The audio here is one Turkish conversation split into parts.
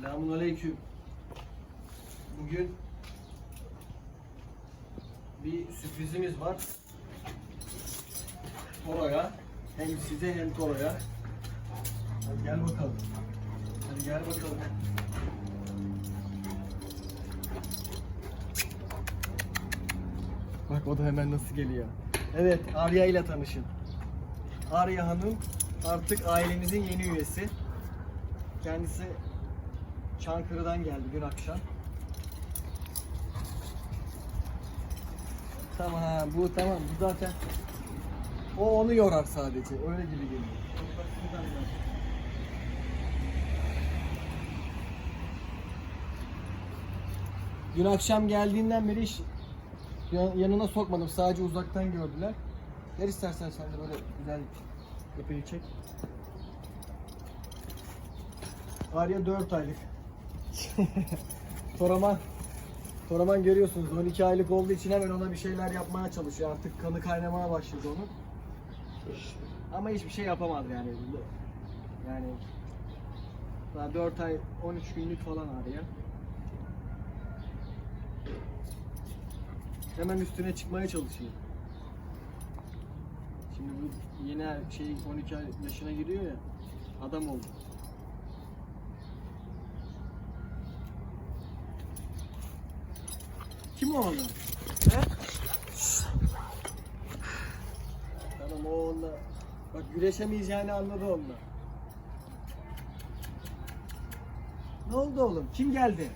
Selamun aleyküm. Bugün bir sürprizimiz var. Toro'ya. Hem size hem Toro'ya. Hadi gel bakalım. Hadi gel bakalım. Bak o da hemen nasıl geliyor. Evet, Arya ile tanışın. Arya Hanım artık ailemizin yeni üyesi. Kendisi Çankırı'dan geldi dün akşam. Tamam ha, bu tamam bu zaten o onu yorar sadece öyle gibi geliyor. Dün akşam geldiğinden beri hiç ya- yanına sokmadım sadece uzaktan gördüler. Ver istersen sen de böyle güzel köpeği çek. Arya 4 aylık. Toraman. Toraman görüyorsunuz 12 aylık olduğu için hemen ona bir şeyler yapmaya çalışıyor. Artık kanı kaynamaya başladı onun. Ama hiçbir şey yapamadı yani. Yani daha 4 ay 13 günlük falan Arya. Hemen üstüne çıkmaya çalışıyor. Şimdi bu yeni şey 12 ay yaşına giriyor ya. Adam oldu. Kim o oğlum? He? Tamam o onunla. Bak güreşemeyeceğini anladı onunla. Ne oldu oğlum? Kim geldi?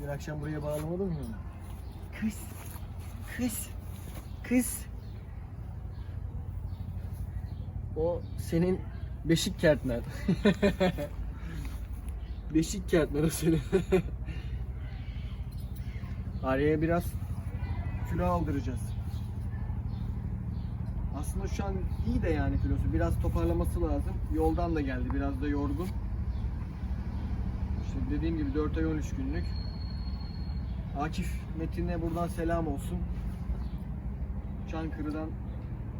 Bir akşam buraya bağlamadın mı? Kız. Kız. Kız. O senin beşik kertmen. beşik kertmen o senin. Arya'ya biraz kilo aldıracağız. Aslında şu an iyi de yani kilosu. Biraz toparlaması lazım. Yoldan da geldi. Biraz da yorgun. İşte dediğim gibi 4 ay 13 günlük. Akif Metin'e buradan selam olsun. Çankırı'dan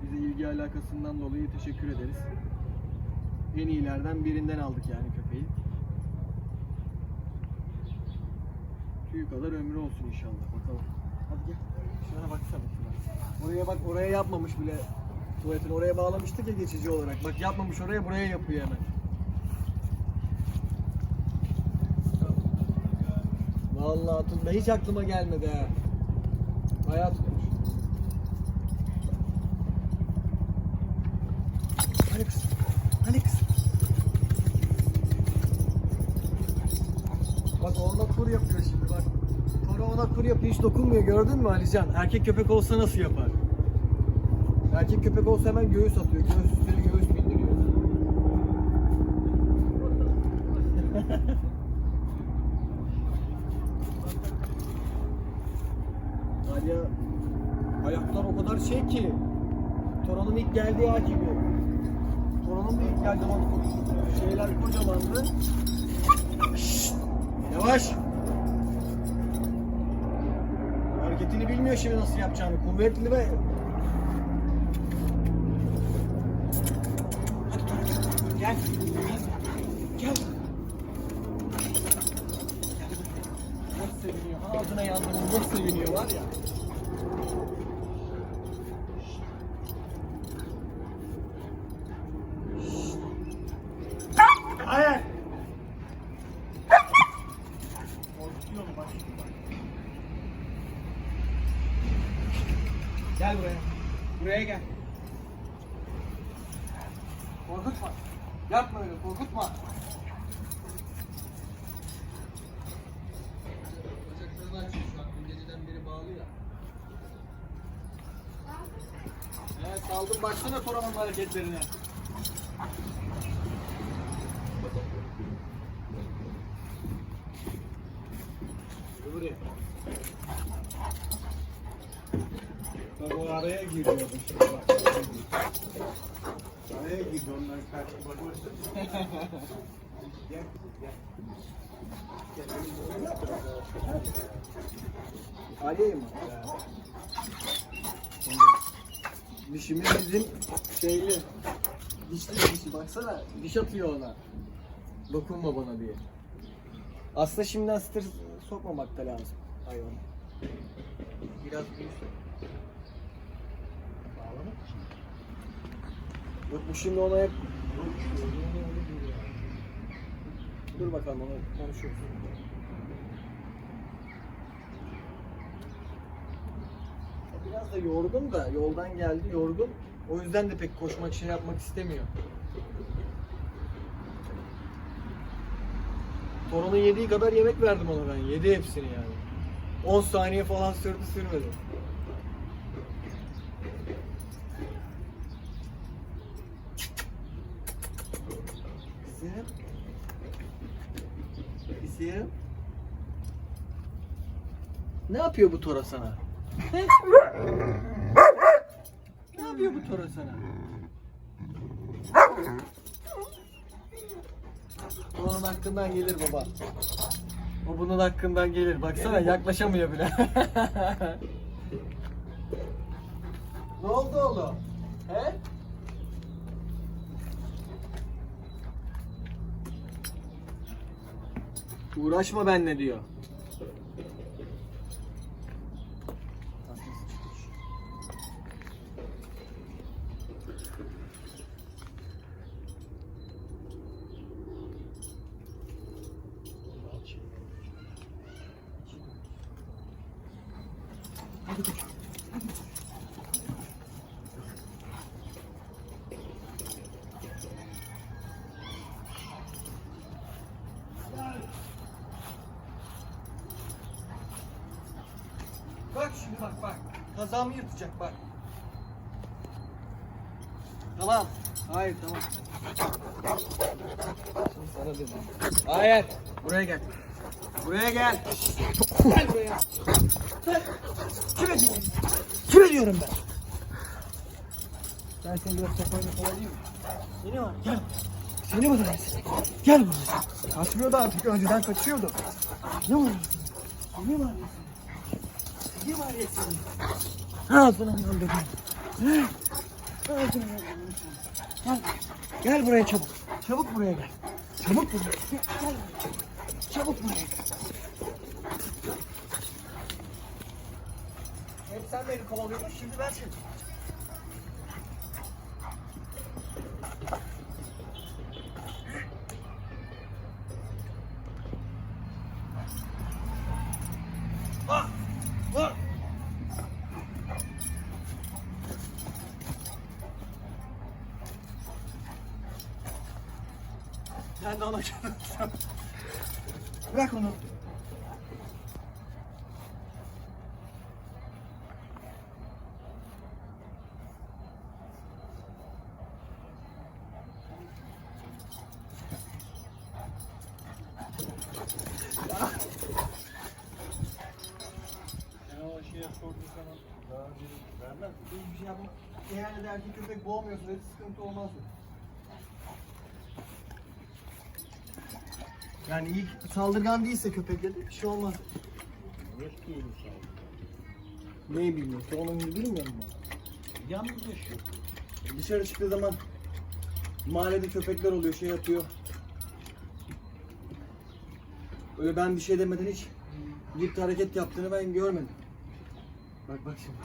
bize ilgi alakasından dolayı teşekkür ederiz. En iyilerden birinden aldık yani köpeği. Tüyü kadar ömrü olsun inşallah. Bakalım. Hadi gel. Şuna baksana. Oraya bak oraya yapmamış bile. Tuvaletini oraya bağlamıştık ya geçici olarak. Bak yapmamış oraya buraya yapıyor hemen. Vallahi tutma hiç aklıma gelmedi ha. Bayağı tutmuş. Hani kız? Hani kız? Bak ona kur yapıyor şimdi bak. Toro ona kur yapıyor hiç dokunmuyor gördün mü Alican? Erkek köpek olsa nasıl yapar? Erkek köpek olsa hemen göğüs atıyor. Göğüs üstüne göğüs bindiriyor. Alya ayaklar o kadar şey ki Toran'ın ilk geldiği ay gibi. Toran'ın da ilk geldiği zaman şeyler kocamandı. Yavaş. Hareketini bilmiyor şimdi nasıl yapacağını. Kuvvetli ve Hadi gel. Gel. Gel. Nasıl seviniyor? Ağzına yandı nasıl seviniyor var ya. Hayır. Korkuyorum bak. Gel buraya. Buraya gel. Korkutma. Yapma öyle korkutma. Bacaklarını açıyor şu an. Dün geceden beri bağlı ya. Evet saldım baksana Toraman'ın hareketlerine. Buraya. Bak o araya giriyordu şimdi bak. Araya girdi onlar karşı bakıyorsun. Gel, gel. Aliye mi? Dişimiz bizim şeyli. Dişli dişi baksana. Diş atıyor ona. Dokunma bana diye. Aslında şimdiden stres sokmamak da lazım hayvana. Biraz büyüsün. Yok bu şimdi ona hep... Dur bakalım onu konuşuyoruz. Biraz da yorgun da yoldan geldi yorgun. O yüzden de pek koşmak şey yapmak istemiyor. Torunun yediği kadar yemek verdim ona ben. Yedi hepsini yani. 10 saniye falan sürdü sürmedi. Ne yapıyor bu Tora sana? He? ne yapıyor bu Tora sana? Onun hakkından gelir baba. O bunun hakkından gelir. Baksana yaklaşamıyor bile. ne oldu oğlum? He? Uğraşma benle diyor. Bak şimdi bak bak. Kazağımı yırtacak bak. Tamam. Hayır tamam. Şimdi sana dedim. Hayır. Buraya gel. Buraya gel. Gel buraya. Gel. Kime diyorum? Kime diyorum ben? Ben seni biraz sopayla kovalayayım mı? Seni var gel. Seni mi dönersin? Gel buraya. Kaçmıyordu artık önceden kaçıyordu. Ne var? Seni var. Seni var ya seni. Ağzına öldürdüm. Ağzına öldürdüm. Gel. Gel buraya çabuk. Çabuk buraya gel. Çabuk buraya. Gel. gel. Çabuk buraya gel. Hep sen beni kovalıyordun şimdi ben seni. Ben de ona geleceğim. Bırak onu. Vermez mi? Hiçbir şey yapma. Eğer de erkek köpek boğmuyorsa hiç sıkıntı olmaz. Yani ilk saldırgan değilse köpekleri bir şey olmaz. Eski insan. Neyi bilmiyorsa onun gibi bilmiyorum ben. Yalnız yaşıyor. Dışarı çıktığı zaman mahallede köpekler oluyor, şey yapıyor. Öyle ben bir şey demeden hiç gitti hareket yaptığını ben görmedim. Bak bak şimdi.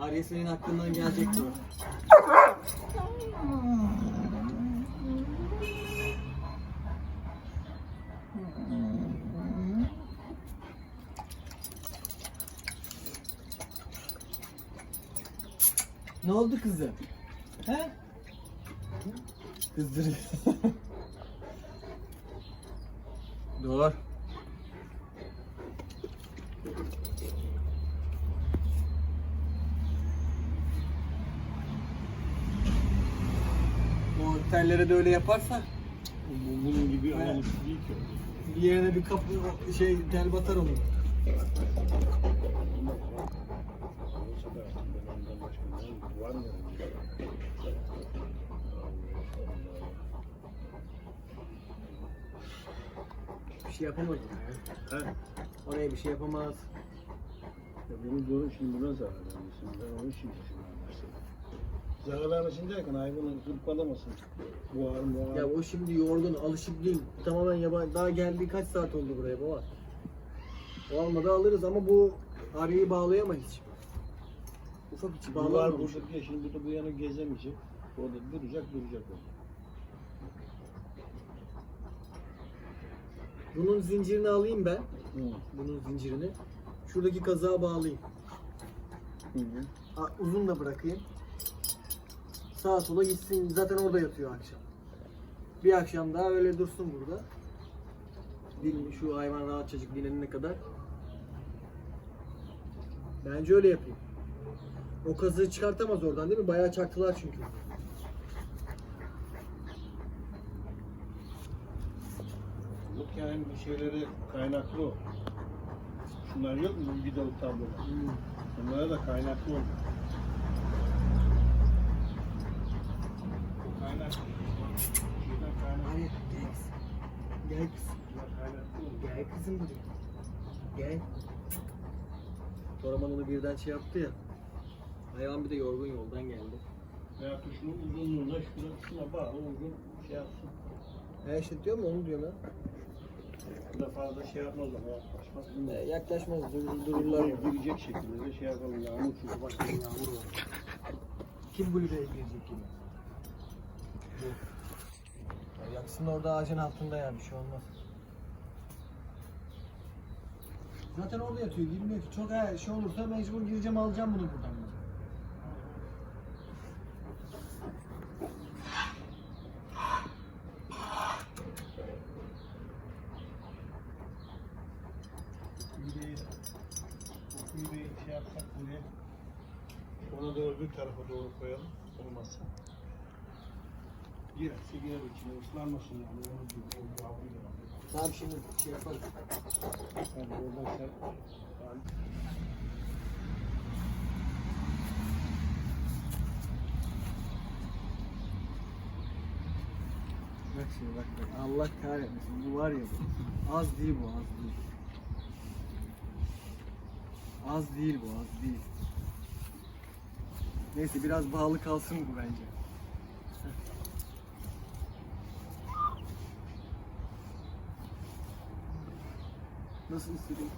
Arya senin hakkından gelecektir o. Ne oldu kızım? He? Kızdırıyor. Dur. O tellere de öyle yaparsa Bu- Bunun gibi Evet. amalık değil ki. o. bir yerine bir kapı şey tel batar onun. Olsa da ben ondan başka ne var mı? Bir şey yapamaz. He. Oraya bir şey yapamaz. Ya benim doğru şimdi buna zarar vermesin. Ben onun için düşünüyorum. Zarar vermesin derken hayvanı hırpalamasın. Boğarım boğarım. Ya o şimdi yorgun, alışık değil. Tamamen yabancı. Daha geldiği kaç saat oldu buraya baba? Olmadı alırız ama bu arıyı bağlayamayız. Ufak içi Bu var bağlanmamış. burada diye şimdi burada bu yana gezemeyecek. Orada duracak duracak o. Bunun zincirini alayım ben. Hı. Bunun zincirini. Şuradaki kazığa bağlayayım. Hı hı. Ha, uzun da bırakayım. Sağa sola gitsin. Zaten orada yatıyor akşam. Bir akşam daha öyle dursun burada. Din, şu hayvan rahatçacık dinlenene kadar. Bence öyle yapayım. O kazığı çıkartamaz oradan değil mi? Bayağı çaktılar çünkü. Yok yani bir şeyleri kaynaklı o. Şunlar yok mu vidalı tablolar? Hmm. Bunlara da kaynaklı oldu. Kaynaklı. Şeyden kaynaklı. Hadi gel kızım. Gel kızım. Gel kızım buraya. Gel. Toraman onu birden şey yaptı ya. Hayvan bir de yorgun yoldan geldi. Veya şunun uzunluğuna şuna, şuna bağlı uygun şey yapsın. He işte diyor mu onu diyor lan. Bu da fazla şey yapmaz ama yaklaşmaz. E, yaklaşmaz dur, dururlar. Girecek şekilde de şey yapalım yağmur çünkü bak yağmur var. Kim Blue'ya girecek yine? Bu. Ya yaksın orada ağacın altında ya bir şey olmaz. Zaten orada yatıyor girmiyor ki. Çok eğer şey olursa mecbur gireceğim alacağım bunu buradan. Yüreği, o yüreği şey yapsak buraya. Ona da öbür tarafa doğru koyalım. Olmazsa. Girerse girer içine ıslanmasın yani. Onu gibi o yağmur. Tamam şimdi şey yaparız. Al. Bak şimdi bak bak. Allah kahretmesin. Bu var ya bu. Az değil bu az değil. Az değil bu az değil. Neyse biraz bağlı kalsın bu bence. Nasıl istedin?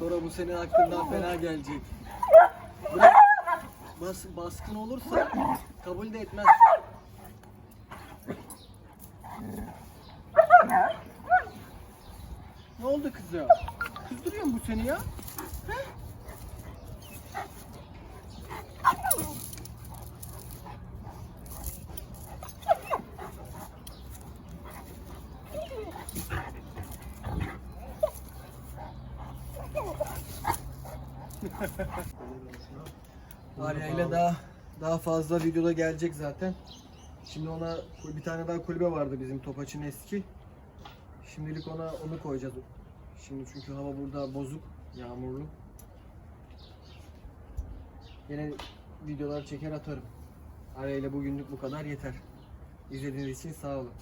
Dora bu senin hakkından fena gelecek. Bas, baskın olursa kabul de etmez. Ne oldu kızım? Kızdırıyor mu bu seni ya? He? Arya ile daha daha fazla videoda gelecek zaten. Şimdi ona bir tane daha kulübe vardı bizim Topaç'ın eski. Şimdilik ona onu koyacağız. Şimdi çünkü hava burada bozuk, yağmurlu. Yine videolar çeker atarım. Arya ile bugünlük bu kadar yeter. İzlediğiniz için sağ olun.